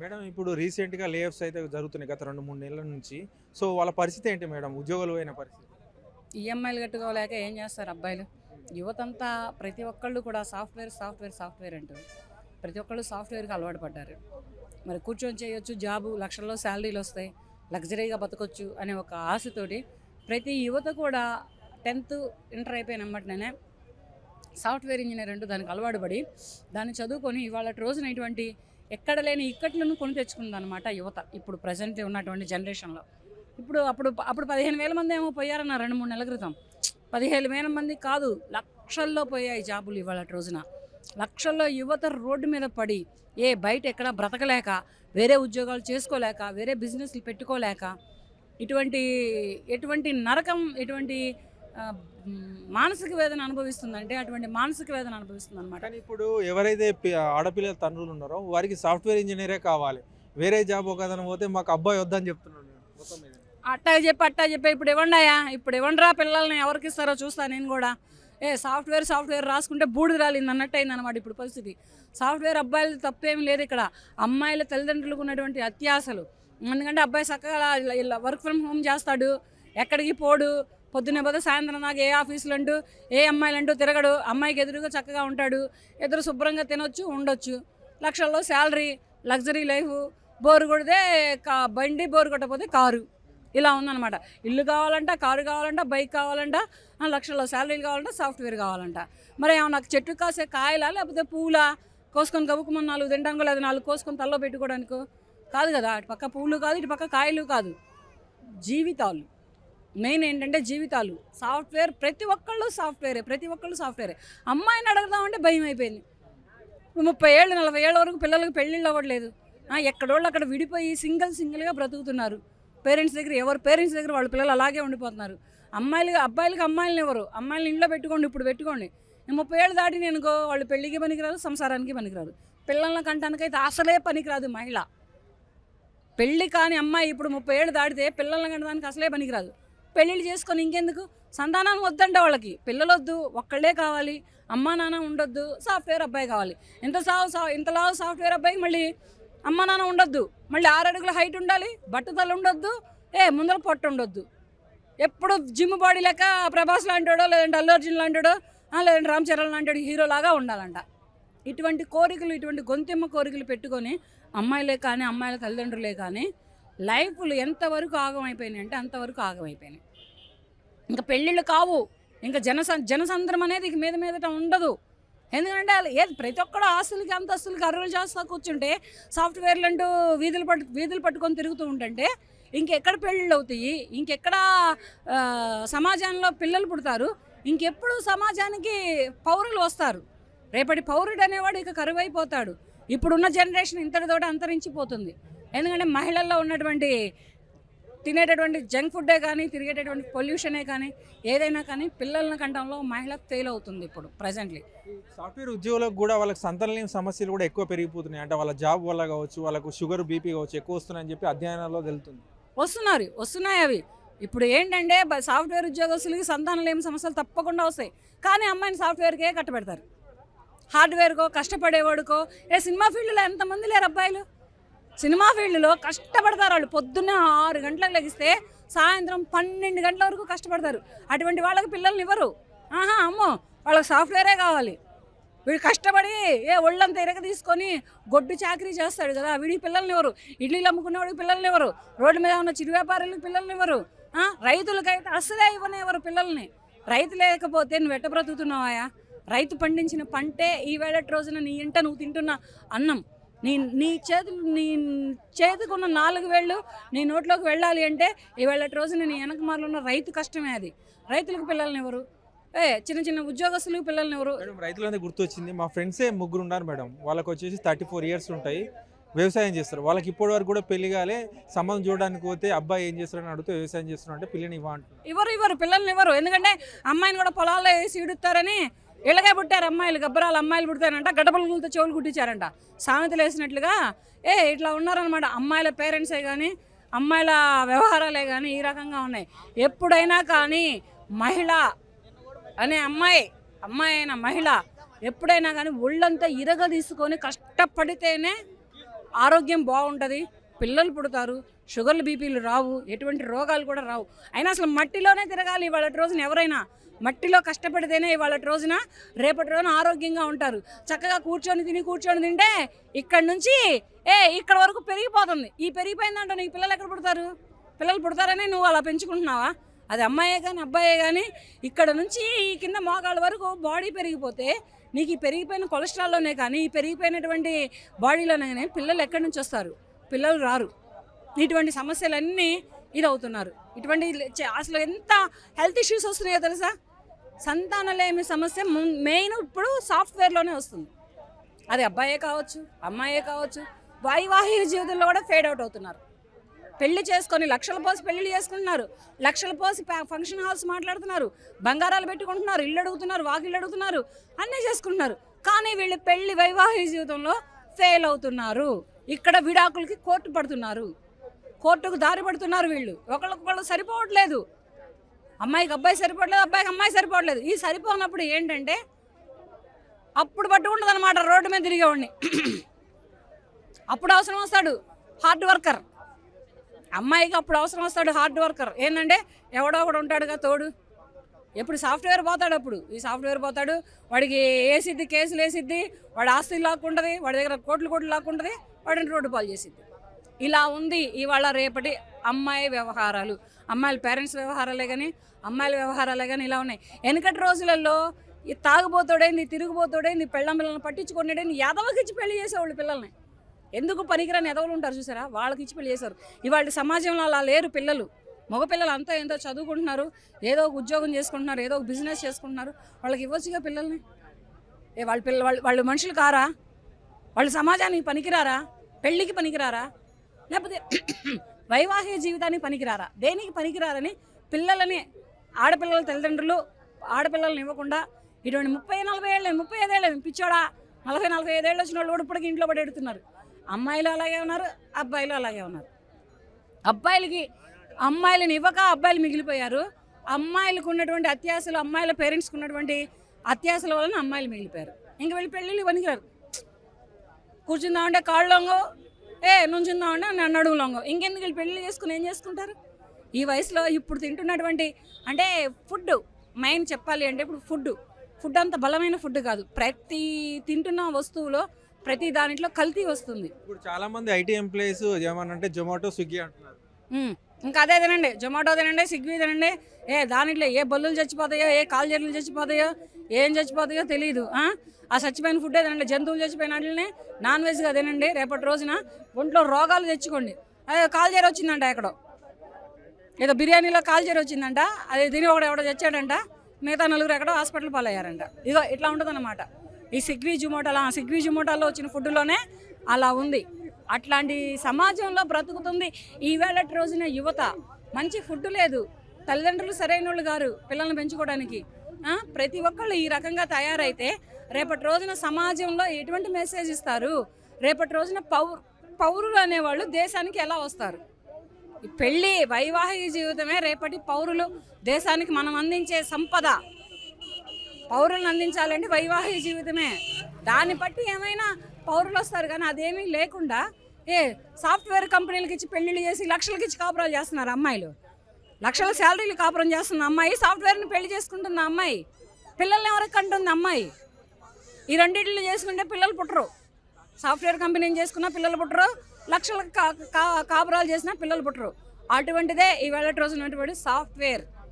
Madam ఇప్పుడు రీసెంట్గా layoffs అయితే జరుగుతున్నాయి గత రెండు మూడు నెలల నుంచి. సో వాళ్ళ పరిస్థితి ఏంటి మేడం? ఉద్యోగాలు పోయిన పరిస్థితి? ఈఎంఐలు కట్టుకోలేక ఏం చేస్తారు అబ్బాయిలు? యువతంతా ప్రతి ఒక్కళ్ళు కూడా సాఫ్ట్వేర్ సాఫ్ట్వేర్ సాఫ్ట్వేర్ అంటారు ప్రతి ఒక్కళ్ళు సాఫ్ట్వేర్కి అలవాటు పడ్డారు. మరి కూర్చొని చేయొచ్చు జాబు లక్షల్లో శాలరీలు వస్తాయి లగ్జరీగా బతకొచ్చు అనే ఒక ఆశతోటి ప్రతి యువత కూడా టెన్త్ ఇంటర్ అయిపోయిన వెంటనే సాఫ్ట్వేర్ ఇంజనీర్ అంటూ దానికి అలవాటు పడి దాన్ని చదువుకొని ఇవాళ రోజున ఇటువంటి ఎక్కడ లేని ఇక్కట్లను కొని తెచ్చుకుందనమాట యువత. ఇప్పుడు ప్రజెంట్ ఉన్నటువంటి జనరేషన్లో. ఇప్పుడు అప్పుడు అప్పుడు పదిహేను వేల మంది ఏమో పోయారన్న రెండు మూడు నెలల క్రితం. పదిహేను వేల మంది కాదు లక్షల్లో పోయాయి జాబులు ఇవాళ రోజున. లక్షల్లో యువత రోడ్డు మీద పడి ఏ బయట ఎక్కడ బ్రతకలేక వేరే ఉద్యోగాలు చేసుకోలేక వేరే బిజినెస్లు పెట్టుకోలేక ఇటువంటి ఎటువంటి నరకం ఎటువంటి మానసిక వేదన అనుభవిస్తుందంటే అటువంటి మానసిక వేదన అనుభవిస్తుంది అనమాట కానీ ఇప్పుడు ఎవరైతే ఆడపిల్లల తండ్రులు ఉన్నారో వారికి సాఫ్ట్వేర్ ఇంజనీరే కావాలి. వేరే జాబ్ ఒకదనం పోతే మాకు అబ్బాయి వద్దని చెప్తున్నాడు. అట్టా చెప్పి అట్టా చెప్పి ఇప్పుడు ఇవ్వండియా ఇప్పుడు ఇవ్వండిరా పిల్లల్ని ఎవరికి ఇస్తారో చూస్తా నేను కూడా. ఏ సాఫ్ట్వేర్ సాఫ్ట్వేర్ రాసుకుంటే బూడిద రాలింది అన్నట్టు అయింది అనమాట ఇప్పుడు పరిస్థితి. సాఫ్ట్వేర్ అబ్బాయిలు తప్పేం లేదు ఇక్కడ. అమ్మాయిల తల్లిదండ్రులకు ఉన్నటువంటి అత్యాశలు. ఎందుకంటే అబ్బాయి చక్కగా వర్క్ ఫ్రమ్ హోమ్ చేస్తాడు ఎక్కడికి పోడు పొద్దున్నే పోతే సాయంత్రం దాకా ఏ ఆఫీసులు అంటూ ఏ అమ్మాయిలు అంటూ తిరగడు. అమ్మాయికి ఎదురుగా చక్కగా ఉంటాడు. ఎదురు శుభ్రంగా తినొచ్చు ఉండొచ్చు. లక్షల్లో శాలరీ లగ్జరీ లైఫ్. బోరు కొడితే కా బండి బోరు కొట్టకపోతే కారు. ఇలా ఉందన్నమాట. ఇల్లు కావాలంట కారు కావాలంట బైక్ కావాలంట లక్షల్లో శాలరీలు కావాలంట సాఫ్ట్వేర్ కావాలంట. మరి ఏమన్నా నాకు చెట్టు కాసే కాయలా లేకపోతే పూలా? కోసుకొని గబుకుమని నాలుగు తినడానికో లేదా నాలుగు కోసుకొని తల్లో పెట్టుకోవడానికో? కాదు కదా అటు పక్క పూలు కాదు ఇటు పక్క కాయలు కాదు. జీవితాలు. మెయిన్ ఏంటంటే జీవితాలు. సాఫ్ట్వేర్ ప్రతి ఒక్కళ్ళు సాఫ్ట్వేరే ప్రతి ఒక్కళ్ళు సాఫ్ట్వేరే. అమ్మాయిని అడుగుదామంటే భయం అయిపోయింది. ముప్పై ఏళ్ళు నలభై ఏళ్ళ వరకు పిల్లలకు పెళ్ళిళ్ళు అవ్వట్లేదు. ఎక్కడోళ్ళు అక్కడ విడిపోయి సింగిల్ సింగిల్గా బ్రతుకుతున్నారు. పేరెంట్స్ దగ్గర ఎవరు పేరెంట్స్ దగ్గర వాళ్ళ పిల్లలు అలాగే ఉండిపోతున్నారు. అమ్మాయిలు అబ్బాయిలకు అమ్మాయిలను ఎవరు? అమ్మాయిలను ఇంట్లో పెట్టుకోండి ఇప్పుడు పెట్టుకోండి. ముప్పై ఏళ్ళు దాటి నేను అనుకో వాళ్ళు పెళ్ళికి పనికిరాదు సంసారానికి పనికిరాదు పిల్లల కంటానికైతే అసలే పనికిరాదు మహిళ. పెళ్ళి కాని అమ్మాయి ఇప్పుడు ముప్పై ఏళ్ళు దాటితే పిల్లల్ని కంటానికి అసలే పనికిరాదు. పెళ్ళిళ్ళు చేసుకొని ఇంకెందుకు? సంతానం వద్దంటే వాళ్ళకి. పిల్లలు వద్దు ఒక్కళ్ళే కావాలి. అమ్మా నాన్న ఉండొద్దు సాఫ్ట్వేర్ అబ్బాయి కావాలి. ఇంత సావు సా ఇంతలా సాఫ్ట్వేర్ అబ్బాయి మళ్ళీ అమ్మా నాన్న ఉండొద్దు. మళ్ళీ ఆరు అడుగుల హైట్ ఉండాలి బట్టతలు ఉండొద్దు ఏ ముందర పొట్ట ఉండొద్దు. ఎప్పుడు జిమ్ బాడీ లెక్క ప్రభాస్ లాంటివాడో లేదంటే అల్లు అర్జున్ లాంటివాడో లేదంటే రామ్ చరణ్ లాంటి హీరో లాగా ఉండాలంట. ఇటువంటి కోరికలు ఇటువంటి గొంతెమ్మ కోరికలు పెట్టుకొని అమ్మాయిలే కానీ అమ్మాయిల తల్లిదండ్రులే కానీ లైఫ్లు ఎంతవరకు ఆగమైపోయినాయి అంటే అంతవరకు ఆగమైపోయినాయి. ఇంకా పెళ్ళిళ్ళు కావు. ఇంకా జనస జనసంద్రం అనేది ఇక మీద మీదట ఉండదు. ఎందుకంటే ఏది ప్రతి ఒక్కడు ఆస్తులకి అంతస్తులకి అరువులు చేస్తా కూర్చుంటే సాఫ్ట్వేర్లు అంటూ వీధులు పట్టు వీధులు పట్టుకొని తిరుగుతూ ఉంటుంటే ఇంకెక్కడ పెళ్ళిళ్ళు అవుతాయి? ఇంకెక్కడ సమాజంలో పిల్లలు పుడతారు? ఇంకెప్పుడు సమాజానికి పౌరులు వస్తారు? రేపటి పౌరుడు అనేవాడు ఇక కరువైపోతాడు. ఇప్పుడున్న జనరేషన్ ఇంతటితోటి అంతరించిపోతుంది. ఎందుకంటే మహిళల్లో ఉన్నటువంటి తినేటటువంటి జంక్ ఫుడ్డే కానీ తిరిగేటటువంటి పొల్యూషనే కానీ ఏదైనా కానీ పిల్లల కంటంలో మహిళ ఫెయిల్ అవుతుంది ఇప్పుడు ప్రజెంట్లీ. సాఫ్ట్వేర్ ఉద్యోగులకు కూడా వాళ్ళకి సంతానలేని సమస్యలు కూడా ఎక్కువ పెరిగిపోతున్నాయి. అంటే వాళ్ళ జాబ్ వల్ల కావచ్చు వాళ్ళకు షుగర్ బీపీ కావచ్చు ఎక్కువ వస్తున్నాయని చెప్పి అధ్యయనాల్లో తెలుస్తుంది వస్తున్నారు వస్తున్నాయి అవి. ఇప్పుడు ఏంటంటే సాఫ్ట్వేర్ ఉద్యోగస్తులకి సంతానం లేని సమస్యలు తప్పకుండా వస్తాయి. కానీ అమ్మాయిని సాఫ్ట్వేర్కే కట్టబెడతారు. హార్డ్వేర్కో కష్టపడేవాడుకో ఏ సినిమా ఫీల్డ్లో ఎంతమంది లేరు అబ్బాయిలు? సినిమా ఫీల్డ్లో కష్టపడతారు వాళ్ళు. పొద్దున్న ఆరు గంటలకు లెగిస్తే సాయంత్రం పన్నెండు గంటల వరకు కష్టపడతారు. అటువంటి వాళ్ళకి పిల్లల్ని ఇవ్వరు. ఆహా అమ్మో! వాళ్ళకి సాఫ్ట్వేరే కావాలి. వీడు కష్టపడి ఏ ఒళ్ళంతా ఇరగ తీసుకొని గొడ్డు చాకరీ చేస్తాడు కదా వీడికి పిల్లల్ని ఎవరు ఇడ్లీలు అమ్ముకునేవాడికి పిల్లల్ని ఎవరు రోడ్డు మీద ఉన్న చిరు వ్యాపారులకు పిల్లల్ని ఎవరు రైతులకైతే అసలే ఇవ్వనివ్వరు పిల్లల్ని. రైతు లేకపోతే నువ్వు ఎట్ట బ్రతుకుతున్నావాయా రైతు పండించిన పంటే ఈ వేడటి రోజున నీ ఇంట నువ్వు తింటున్న అన్నం. నీ నీ చేతులు నీ చేతికున్న నాలుగు వేళ్ళు నీ నోట్లోకి వెళ్ళాలి అంటే ఈ వేళటి రోజున నీ వెనక మార్లు ఉన్న రైతు కష్టమే అది. రైతులకు పిల్లల్ని ఎవరు? ఏ చిన్న చిన్న ఉద్యోగస్తులకు పిల్లల్ని ఎవరు? రైతులందరూ గుర్తొచ్చింది. మా ఫ్రెండ్సే ముగ్గురు ఉన్నారు మేడం. వాళ్ళకి వచ్చేసి థర్టీ ఫోర్ ఇయర్స్ ఉంటాయి. వ్యవసాయం చేస్తారు. వాళ్ళకి ఇప్పటి వరకు కూడా పెళ్ళి కాలే. సంబంధం చూడడానికి పోతే అబ్బాయి ఏం చేస్తారని అడిగితే వ్యవసాయం చేస్తున్నా అంటే పిల్లని ఇవ్వ ఇవ్వరు ఇవ్వరు పిల్లల్ని ఇవ్వరు ఎందుకంటే అమ్మాయిని కూడా పొలాల్లో వేసి ఇడుతారని ఇళ్ళగే పుట్టారు అమ్మాయిలు గబ్బరాలు అమ్మాయిలు పుడతారంట గడ్డపలుగులతో చెవులు కుట్టించారంట. సామెతలు వేసినట్లుగా ఏ ఇట్లా ఉన్నారనమాట అమ్మాయిల పేరెంట్సే కానీ అమ్మాయిల వ్యవహారాలే కానీ ఈ రకంగా ఉన్నాయి. ఎప్పుడైనా కానీ మహిళ అనే అమ్మాయి అమ్మాయి అయిన మహిళ ఎప్పుడైనా కానీ ఒళ్ళంతా ఇరగ తీసుకొని కష్టపడితేనే ఆరోగ్యం బాగుంటుంది. పిల్లలు పుడతారు షుగర్లు బీపీలు రావు ఎటువంటి రోగాలు కూడా రావు. అయినా అసలు మట్టిలోనే తిరగాలి ఇవాళ రోజున ఎవరైనా. మట్టిలో కష్టపడితేనే ఇవాళ రోజున రేపటి రోజున ఆరోగ్యంగా ఉంటారు. చక్కగా కూర్చొని తిని కూర్చొని తింటే ఇక్కడ నుంచి ఏ ఇక్కడ వరకు పెరిగిపోతుంది. ఈ పెరిగిపోయిందంటే నీకు పిల్లలు ఎక్కడ పుడతారు? పిల్లలు పుడతారని నువ్వు అలా పెంచుకుంటున్నావా? అది అమ్మాయే కానీ అబ్బాయే కానీ ఇక్కడ నుంచి ఈ కింద మోకాళ్ళ వరకు బాడీ పెరిగిపోతే నీకు ఈ పెరిగిపోయిన కొలెస్ట్రాల్లోనే కానీ ఈ పెరిగిపోయినటువంటి బాడీలోనే కానీ పిల్లలు ఎక్కడి నుంచి వస్తారు? పిల్లలు రారు. ఇటువంటి సమస్యలన్నీ ఇది అవుతున్నారు ఇటువంటి అసలు ఎంత హెల్త్ ఇష్యూస్ వస్తున్నాయో తెలుసా? సంతానలేమి సమస్య మెయిన్ ఇప్పుడు సాఫ్ట్వేర్లోనే వస్తుంది. అది అబ్బాయే కావచ్చు అమ్మాయే కావచ్చు వైవాహిక జీవితంలో కూడా ఫేడ్ అవుట్ అవుతున్నారు. పెళ్ళి చేసుకొని లక్షల పోసి పెళ్ళి చేసుకుంటున్నారు లక్షల పోసి ఫంక్షన్ హాల్స్ మాట్లాడుతున్నారు బంగారాలు పెట్టుకుంటున్నారు ఇల్లు అడుగుతున్నారు వాకిళ్ళు అడుగుతున్నారు అన్నీ చేసుకుంటున్నారు. కానీ వీళ్ళు పెళ్ళి వైవాహిక జీవితంలో ఫెయిల్ అవుతున్నారు. ఇక్కడ విడాకులకి కోర్టు పడుతున్నారు. కోర్టుకు దారి పడుతున్నారు వీళ్ళు. ఒకళ్ళకొకళ్ళు సరిపోవట్లేదు. అమ్మాయికి అబ్బాయి సరిపోవట్లేదు అబ్బాయికి అమ్మాయి సరిపోవట్లేదు. ఈ సరిపోనప్పుడు ఏంటంటే అప్పుడు పట్టుకుంటుంది అనమాట రోడ్డు మీద తిరిగేవాడిని. అప్పుడు అవసరం వస్తాడు హార్డ్ వర్కర్ అమ్మాయికి అప్పుడు అవసరం వస్తాడు హార్డ్ వర్కర్ ఏంటంటే ఎవడో ఒకడు ఉంటాడుగా తోడు. ఎప్పుడు సాఫ్ట్వేర్ పోతాడు అప్పుడు. ఈ సాఫ్ట్వేర్ పోతాడు వాడికి వేసిద్ది కేసులు వేసిద్ది వాడి ఆస్తి లాక్కుంటుంది వాడి దగ్గర కోట్లు కోట్లు లాక్కుంటుంది వాడిని రోడ్డు పాలు చేసిద్ది. ఇలా ఉంది ఇవాళ రేపటి అమ్మాయి వ్యవహారాలు. అమ్మాయిల పేరెంట్స్ వ్యవహారాలే కానీ అమ్మాయిల వ్యవహారాలే కానీ ఇలా ఉన్నాయి. వెనకటి రోజులలో ఈ తాగుబోతాడేంది తిరుగుబోతాడేంది పెళ్ళం పిల్లల్ని పట్టించుకునేడని యాదవకి ఇచ్చి పెళ్ళి చేసేవాళ్ళు పిల్లల్ని. ఎందుకు పనికిరాని ఎదవలు ఉంటారు చూసారా? వాళ్ళకి ఇచ్చి పెళ్ళి చేశారు. ఇవాళ సమాజంలో అలా లేరు పిల్లలు. మగపిల్లలు అంతా ఏందో చదువుకుంటున్నారు ఏదో ఒక ఉద్యోగం చేసుకుంటున్నారు ఏదో ఒక బిజినెస్ చేసుకుంటున్నారు. వాళ్ళకి ఇవ్వచ్చుగా పిల్లల్ని? ఏ వాళ్ళ పిల్ల వాళ్ళు వాళ్ళు మనుషులు కారా? వాళ్ళు సమాజానికి పనికిరారా? పెళ్ళికి పనికిరారా? లేకపోతే వైవాహిక జీవితానికి పనికిరారా? దేనికి పనికిరారని పిల్లలని ఆడపిల్లల తల్లిదండ్రులు ఆడపిల్లల్ని ఇవ్వకుండా ఇటువంటి ముప్పై నలభై ఏళ్ళు ముప్పై ఐదేళ్ళు పిచ్చోడా? నలభై నలభై ఐదేళ్ళు వచ్చిన వాళ్ళు ఇప్పటికి ఇంట్లో పడి ఎడుతున్నారు. అమ్మాయిలు అలాగే ఉన్నారు అబ్బాయిలు అలాగే ఉన్నారు. అబ్బాయిలకి అమ్మాయిలను ఇవ్వక అబ్బాయిలు మిగిలిపోయారు. అమ్మాయిలకు ఉన్నటువంటి అత్యాశలు అమ్మాయిల పేరెంట్స్కి ఉన్నటువంటి అత్యాశల వలన అమ్మాయిలు మిగిలిపోయారు. ఇంక వెళ్ళి పెళ్ళిళ్ళు పనికిరారు. కూర్చుందామంటే కాళ్ళు ఏ నుంచుందామంటే నన్ను నడుము లొంగో. ఇంకెందుకు వీళ్ళు పెళ్ళి చేసుకుని ఏం చేసుకుంటారు? ఈ వయసులో ఇప్పుడు తింటున్నటువంటి అంటే ఫుడ్ మెయిన్ చెప్పాలి అంటే ఇప్పుడు ఫుడ్ ఫుడ్ అంత బలమైన ఫుడ్ కాదు. ప్రతి తింటున్న వస్తువులో ప్రతి దాంట్లో కల్తీ వస్తుంది. ఇప్పుడు చాలా మంది ఐటీ ఎంప్లాయీస్ ఏమనంటే జొమాటో స్విగ్గీ అంటున్నారు. ఇంకా అదే తినండి. జొమాటో తినండి స్విగ్గీ తినండి. ఏ దానిట్లో ఏ బల్లులు చచ్చిపోతాయో ఏ కాలుజర్లు చచ్చిపోతాయో ఏం చచ్చిపోతాయో తెలియదు ఆ? చచ్చిపోయిన ఫుడ్డే తినండి జంతువులు చచ్చిపోయిన వాటిని నాన్ వెజ్గా తినండి రేపటి రోజున ఒంట్లో రోగాలు తెచ్చుకోండి. అదే కాల్జర్ వచ్చిందంట ఎక్కడో. ఏదో బిర్యానీలో కాల్జర్ వచ్చిందంట అది తిని ఒకడు ఎవడో చచ్చాడంట మిగతా నలుగురు ఎక్కడో హాస్పిటల్ పాలయ్యారంట. ఇదో ఇట్లా ఉంటుందన్నమాట. ఈ సిగ్వీ జుమోటాలో ఆ సిగ్వీ జుమోటాలో వచ్చిన ఫుడ్లోనే అలా ఉంది. అట్లాంటి సమాజంలో బ్రతుకుతుంది. ఈవేళ రోజున యువత మంచి ఫుడ్ లేదు. తల్లిదండ్రులు సరైన వాళ్ళు గారు పిల్లల్ని పెంచుకోవడానికి. ప్రతి ఒక్కళ్ళు ఈ రకంగా తయారైతే రేపటి రోజున సమాజంలో ఎటువంటి మెసేజ్ ఇస్తారు? రేపటి రోజున పౌరు పౌరులు అనేవాళ్ళు దేశానికి ఎలా వస్తారు? ఈ పెళ్ళి వైవాహిక జీవితమే రేపటి పౌరులు దేశానికి మనం అందించే సంపద. పౌరులను అందించాలంటే వైవాహిక జీవితమే. దాన్ని బట్టి ఏమైనా పౌరులు వస్తారు కానీ అదేమీ లేకుండా ఏ సాఫ్ట్వేర్ కంపెనీలకి ఇచ్చి పెళ్ళిళ్ళు చేసి లక్షలకి ఇచ్చి కాపురాలు చేస్తున్నారు అమ్మాయిలు. లక్షల శాలరీలు కాపురం చేస్తున్న అమ్మాయి సాఫ్ట్వేర్ని పెళ్ళి చేసుకుంటున్న అమ్మాయి పిల్లల్ని ఎవరికి కంటుంది అమ్మాయి? ఈ రెండింటిని చేసుకుంటే పిల్లలు పుట్టరు. సాఫ్ట్వేర్ కంపెనీని చేసుకున్న పిల్లలు పుట్టరు. లక్షల కా కా- కాపురాలు చేసినా పిల్లలు పుట్టరు. అటువంటిదే ఈవేళ రోజునటువంటి సాఫ్ట్వేర్.